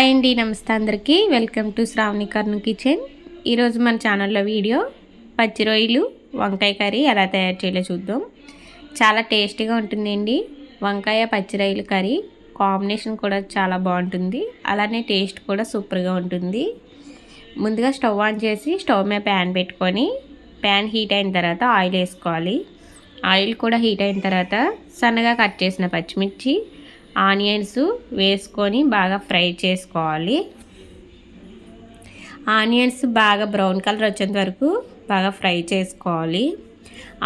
Hi అండి నమస్తే అందరికీ. Welcome to Sravani Karna kitchen. ఈరోజు మన ఛానల్లో వీడియో పచ్చి రొయ్యలు వంకాయ కర్రీ ఎలా తయారు చేయాలో చూద్దాం. చాలా టేస్టీగా ఉంటుందండి. వంకాయ పచ్చి రొయ్యలు కర్రీ కాంబినేషన్ కూడా చాలా బాగుంటుంది. అలానే టేస్ట్ కూడా సూపర్గా ఉంటుంది. ముందుగా స్టవ్ ఆన్ చేసి స్టవ్ మీద ప్యాన్ పెట్టుకొని ప్యాన్ హీట్ అయిన తర్వాత ఆయిల్ వేసుకోవాలి. ఆయిల్ కూడా హీట్ అయిన తర్వాత సన్నగా కట్ చేసిన పచ్చిమిర్చి ఆనియన్స్ వేసుకొని బాగా ఫ్రై చేసుకోవాలి. ఆనియన్స్ బాగా బ్రౌన్ కలర్ వచ్చేంత వరకు బాగా ఫ్రై చేసుకోవాలి.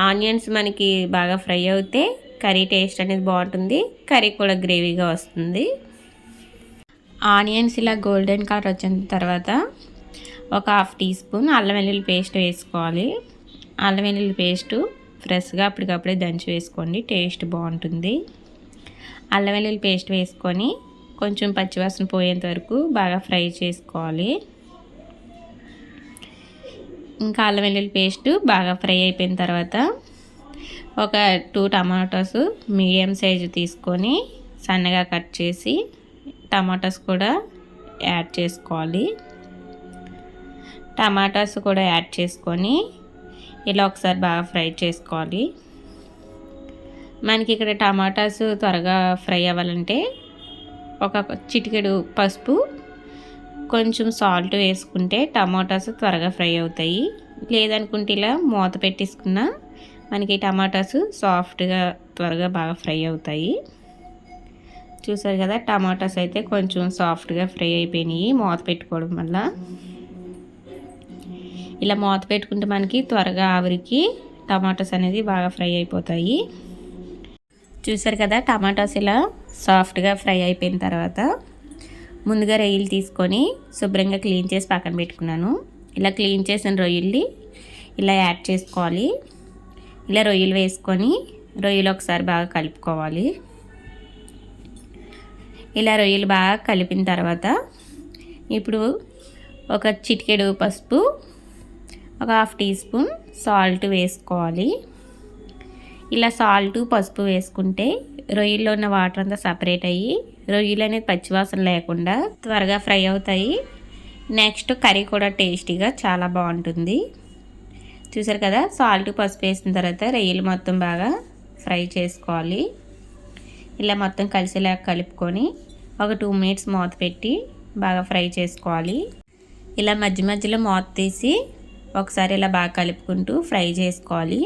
ఆనియన్స్ మనకి బాగా ఫ్రై అవుతే కర్రీ టేస్ట్ అనేది బాగుంటుంది. కర్రీ కూడా గ్రేవీగా వస్తుంది. ఆనియన్స్ ఇలా గోల్డెన్ కలర్ వచ్చిన తర్వాత ఒక హాఫ్ టీ స్పూన్ అల్లం వెల్లుల్లి పేస్ట్ వేసుకోవాలి. అల్లం వెల్లుల్లి పేస్టు ఫ్రెష్గా అప్పటికప్పుడే దంచి వేసుకోండి. టేస్ట్ బాగుంటుంది. అల్లం వెల్లుల్లి పేస్ట్ వేసుకొని కొంచెం పచ్చివాసన పోయేంత వరకు బాగా ఫ్రై చేసుకోవాలి. ఇంకా అల్లం వెల్లుల్లి పేస్ట్ బాగా ఫ్రై అయిపోయిన తర్వాత ఒక టూ టమాటోస్ మీడియం సైజు తీసుకొని సన్నగా కట్ చేసి టమాటాస్ కూడా యాడ్ చేసుకోవాలి. టమాటాస్ కూడా యాడ్ చేసుకొని ఇలా ఒకసారి బాగా ఫ్రై చేసుకోవాలి. మనకి ఇక్కడ టమాటాస్ త్వరగా ఫ్రై అవ్వాలంటే ఒక చిటికెడు పసుపు కొంచెం సాల్ట్ వేసుకుంటే టమాటాస్ త్వరగా ఫ్రై అవుతాయి. లేదనుకుంటే ఇలా మూత పెట్టేసుకున్న మనకి టమాటాస్ సాఫ్ట్గా త్వరగా బాగా ఫ్రై అవుతాయి. చూసారు కదా టమాటాస్ అయితే కొంచెం సాఫ్ట్గా ఫ్రై అయిపోయినాయి మూత పెట్టుకోవడం వల్ల. ఇలా మూత పెట్టుకుంటే మనకి త్వరగా ఆవిరికి టమాటాస్ అనేది బాగా ఫ్రై అయిపోతాయి. చూసారు కదా టమాటాస్ ఇలా సాఫ్ట్గా ఫ్రై అయిపోయిన తర్వాత ముందుగా రొయ్యలు తీసుకొని శుభ్రంగా క్లీన్ చేసి పక్కన పెట్టుకున్నాను. ఇలా క్లీన్ చేసిన రొయ్యల్ని ఇలా యాడ్ చేసుకోవాలి. ఇలా రొయ్యలు వేసుకొని రొయ్యలు ఒకసారి బాగా కలుపుకోవాలి. ఇలా రొయ్యలు బాగా కలిపిన తర్వాత ఇప్పుడు ఒక చిటికెడు పసుపు ఒక హాఫ్ టీ స్పూన్ సాల్ట్ వేసుకోవాలి. ఇలా సాల్ట్ పసుపు వేసుకుంటే రొయ్యల్లో ఉన్న వాటర్ అంతా సపరేట్ అయ్యి రొయ్యలు అనేది పచ్చివాసన లేకుండా త్వరగా ఫ్రై అవుతాయి. నెక్స్ట్ కర్రీ కూడా టేస్టీగా చాలా బాగుంటుంది. చూసారు కదా సాల్ట్ పసుపు వేసిన తర్వాత రొయ్యలు మొత్తం బాగా ఫ్రై చేసుకోవాలి. ఇలా మొత్తం కలిసేలా కలుపుకొని ఒక టూ మినిట్స్ మూత పెట్టి బాగా ఫ్రై చేసుకోవాలి. ఇలా మధ్య మధ్యలో మూత తీసి ఒకసారి ఇలా బాగా కలుపుకుంటూ ఫ్రై చేసుకోవాలి.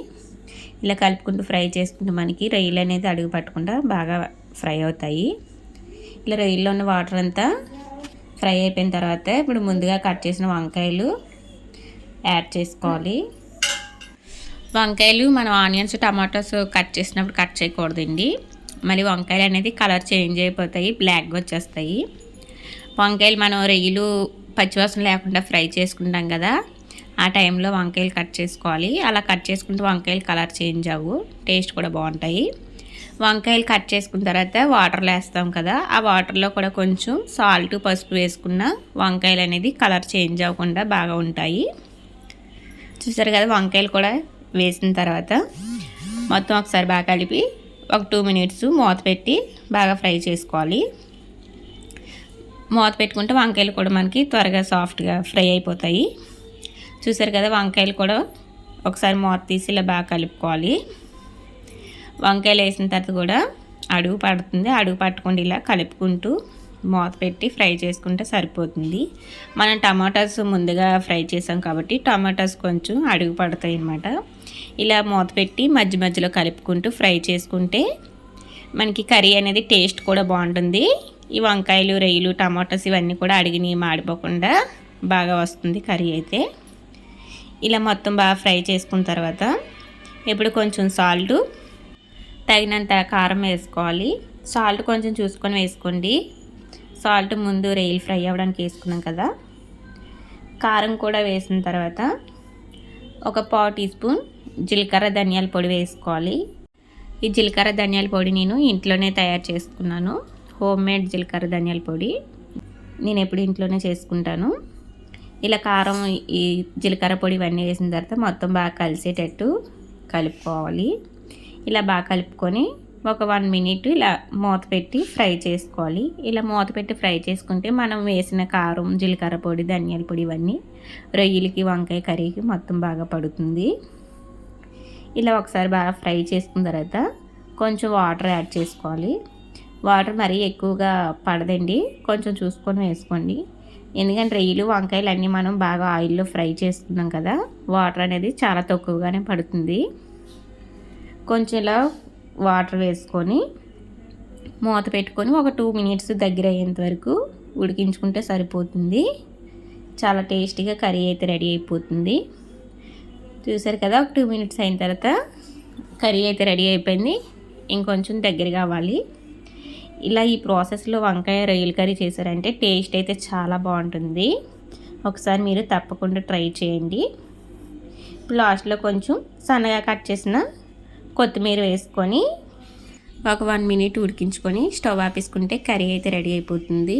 ఇలా కలుపుకుంటూ ఫ్రై చేసుకుంటూ మనకి రొయ్యలు అనేది అడుగు పట్టకుండా బాగా ఫ్రై అవుతాయి. ఇలా రొయ్యల్లో ఉన్న వాటర్ అంతా ఫ్రై అయిపోయిన తర్వాత ఇప్పుడు ముందుగా కట్ చేసిన వంకాయలు యాడ్ చేసుకోవాలి. వంకాయలు మనం ఆనియన్స్ టమాటోస్ కట్ చేసినప్పుడు కట్ చేయకూడదండి. మళ్ళీ వంకాయలు అనేది కలర్ చేంజ్ అయిపోతాయి బ్లాక్గా వచ్చేస్తాయి. వంకాయలు మనం రొయ్యలు పచ్చివాసన లేకుండా ఫ్రై చేసుకుంటాం కదా. ఆ టైంలో వంకాయలు కట్ చేసుకోవాలి. అలా కట్ చేసుకుంటే వంకాయలు కలర్ చేంజ్ అవ్వు. టేస్ట్ కూడా బాగుంటాయి. వంకాయలు కట్ చేసుకున్న తర్వాత వాటర్లో వేస్తాం కదా ఆ వాటర్లో కూడా కొంచెం సాల్ట్ పసుపు వేసుకున్న వంకాయలు అనేది కలర్ చేంజ్ అవ్వకుండా బాగా ఉంటాయి. చూసారు కదా వంకాయలు కూడా వేసిన తర్వాత మొత్తం ఒకసారి బాగా కలిపి ఒక టూ మినిట్స్ మూత పెట్టి బాగా ఫ్రై చేసుకోవాలి. మూత పెట్టుకుంటే వంకాయలు కూడా మనకి త్వరగా సాఫ్ట్గా ఫ్రై అయిపోతాయి. చూసారు కదా వంకాయలు కూడా ఒకసారి మూత తీసి ఇలా బాగా కలుపుకోవాలి. వంకాయలు వేసిన తర్వాత కూడా అడుగు పడుతుంది. అడుగు పట్టకుండా ఇలా కలుపుకుంటూ మూత పెట్టి ఫ్రై చేసుకుంటే సరిపోతుంది. మనం టమాటాస్ ముందుగా ఫ్రై చేసాం కాబట్టి టమాటాస్ కొంచెం అడుగు పడతాయి అన్నమాట. ఇలా మూత పెట్టి మధ్య మధ్యలో కలుపుకుంటూ ఫ్రై చేసుకుంటే మనకి కర్రీ అనేది టేస్ట్ కూడా బాగుంటుంది. ఈ వంకాయలు రొయ్యలు టమాటాస్ ఇవన్నీ కూడా అడిగినవి మాడిపోకుండా బాగా వస్తుంది కర్రీ అయితే. ఇలా మొత్తం బాగా ఫ్రై చేసుకున్న తర్వాత ఇప్పుడు కొంచెం సాల్ట్ తగినంత కారం వేసుకోవాలి. సాల్ట్ కొంచెం చూసుకొని వేసుకోండి. సాల్ట్ ముందు రెయిల్ ఫ్రై అవ్వడానికి వేసుకున్నాం కదా. కారం కూడా వేసిన తర్వాత ఒక పావు టీ స్పూన్ జీలకర్ర ధనియాల పొడి వేసుకోవాలి. ఈ జీలకర్ర ధనియాల పొడి నేను ఇంట్లోనే తయారు చేసుకున్నాను. హోమ్ మేడ్ జీలకర్ర ధనియాల పొడి నేను ఎప్పుడు ఇంట్లోనే చేసుకుంటాను. ఇలా కారం ఈ జీలకర్ర పొడి ఇవన్నీ వేసిన తర్వాత మొత్తం బాగా కలిసేటట్టు కలుపుకోవాలి. ఇలా బాగా కలుపుకొని ఒక వన్ మినిట్ ఇలా మూత పెట్టి ఫ్రై చేసుకోవాలి. ఇలా మూత పెట్టి ఫ్రై చేసుకుంటే మనం వేసిన కారం జీలకర్ర పొడి ధనియాల పొడి ఇవన్నీ రొయ్యలకి వంకాయ కర్రీకి మొత్తం బాగా పడుతుంది. ఇలా ఒకసారి బాగా ఫ్రై చేసుకున్న తర్వాత కొంచెం వాటర్ యాడ్ చేసుకోవాలి. వాటర్ మరీ ఎక్కువగా పడదండి. కొంచెం చూసుకొని వేసుకోండి. ఎందుకంటే రొయ్యలు వంకాయలు అన్నీ మనం బాగా ఆయిల్లో ఫ్రై చేసుకున్నాం కదా వాటర్ అనేది చాలా తక్కువగానే పడుతుంది. కొంచెం ఇలా వాటర్ వేసుకొని మూత పెట్టుకొని ఒక టూ మినిట్స్ దగ్గర అయ్యేంత వరకు ఉడికించుకుంటే సరిపోతుంది. చాలా టేస్టీగా కర్రీ అయితే రెడీ అయిపోతుంది. చూసారు కదా ఒక టూ మినిట్స్ అయిన తర్వాత కర్రీ అయితే రెడీ అయిపోయింది. ఇంకొంచెం దగ్గరగా కావాలి ఇలా ఈ ప్రాసెస్లో వంకాయ రొయ్యల కర్రీ చేశారంటే టేస్ట్ అయితే చాలా బాగుంటుంది. ఒకసారి మీరు తప్పకుండా ట్రై చేయండి. లాస్ట్లో కొంచెం సన్నగా కట్ చేసిన కొత్తిమీర వేసుకొని ఒక వన్ మినిట్ ఉడికించుకొని స్టవ్ ఆపేసుకుంటే కర్రీ అయితే రెడీ అయిపోతుంది.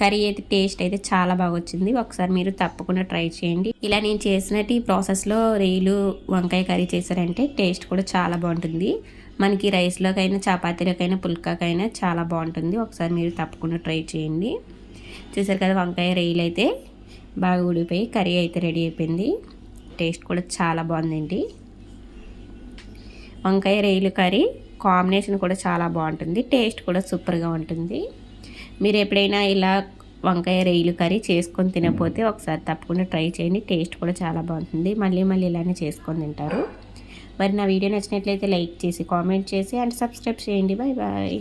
కర్రీ అయితే టేస్ట్ అయితే చాలా బాగా వచ్చింది. ఒకసారి మీరు తప్పకుండా ట్రై చేయండి. ఇలా నేను చేసినట్టు ఈ ప్రాసెస్లో రేలు వంకాయ కర్రీ చేశారంటే టేస్ట్ కూడా చాలా బాగుంటుంది. మనకి రైస్లోకైనా చపాతీలోకైనా పుల్కాకైనా చాలా బాగుంటుంది. ఒకసారి మీరు తప్పకుండా ట్రై చేయండి. చూసారు కదా వంకాయ రైలు అయితే బాగా ఉడిపోయి కర్రీ అయితే రెడీ అయిపోయింది. టేస్ట్ కూడా చాలా బాగుందండి. వంకాయ రైలు కర్రీ కాంబినేషన్ కూడా చాలా బాగుంటుంది. టేస్ట్ కూడా సూపర్గా ఉంటుంది. మీరు ఎప్పుడైనా ఇలా వంకాయ రైలు కర్రీ చేసుకొని తినకపోతే ఒకసారి తప్పకుండా ట్రై చేయండి. టేస్ట్ కూడా చాలా బాగుంటుంది. మళ్ళీ మళ్ళీ ఇలానే చేసుకొని తింటారు. మరి నా వీడియో నచ్చినట్లయితే లైక్ చేసి కామెంట్ చేసి అండ్ సబ్స్క్రైబ్ చేయండి. Bye bye